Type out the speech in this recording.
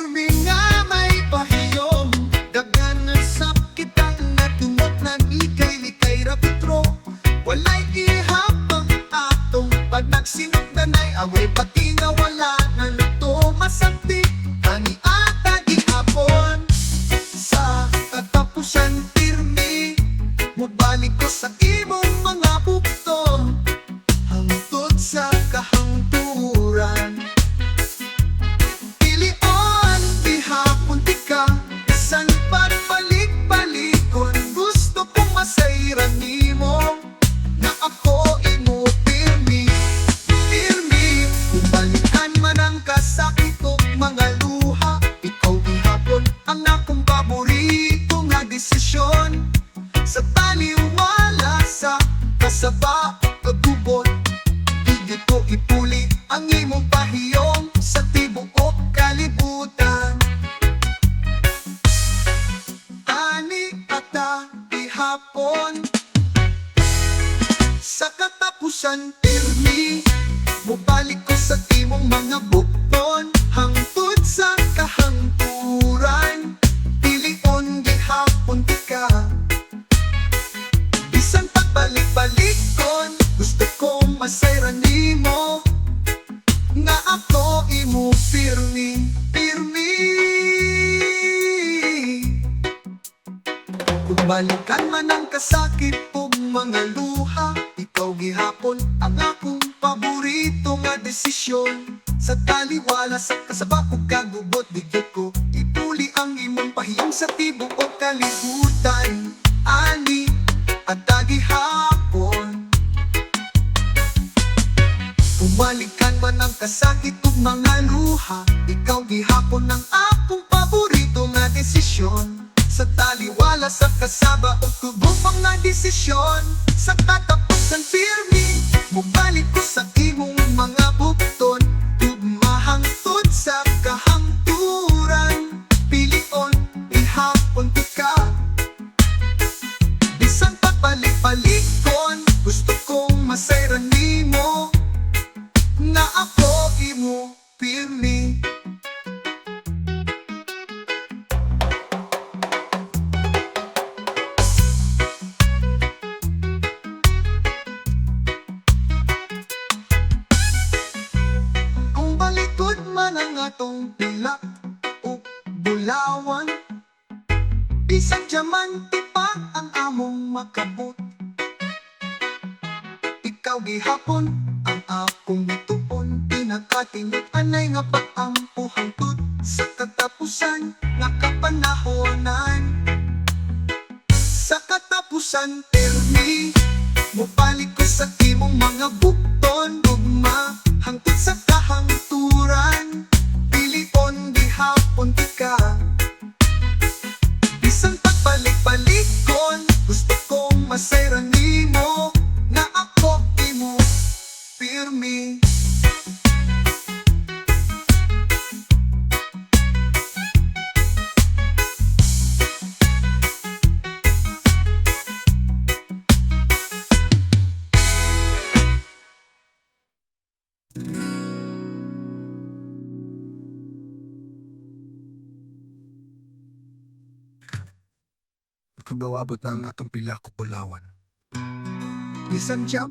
with me. Kasaba Pagubot Dito ipuli Ang imong pahiyong Sa tibuok kalibutan. Ani ata ihapon Sa katapusan pirmi Mubalik ko sa timong mga bukton kong masayran nimo Nga ako imo pirmi. Pirmi Kung balikan man ang kasakit ug mga luha Ikaw gihapon ang akong paborito nga desisyon. Sa taliwala sa kasaba ug kagubot Dito ko ipuli ang imong pahiyong sa tibuok o kalibutan man ang kasakit ug mga luha. Ikaw gihapon ang akong paborito nga desisyon. Sa taliwala sa kasaba o tubong mga desisyon. Sa katapusan balikod man ang atong pilak o bulawan. Bisan diamante pa ang among makabot. Ikaw gihapon ang akong gituon Pinakatinit anay nga pag-ampuhang tut Sa katapusan nga kapanahonan. Sa katapusan pirmi Mubalik ko gihapon Kung gawabot ang atong pila ko bulawan Bisan jam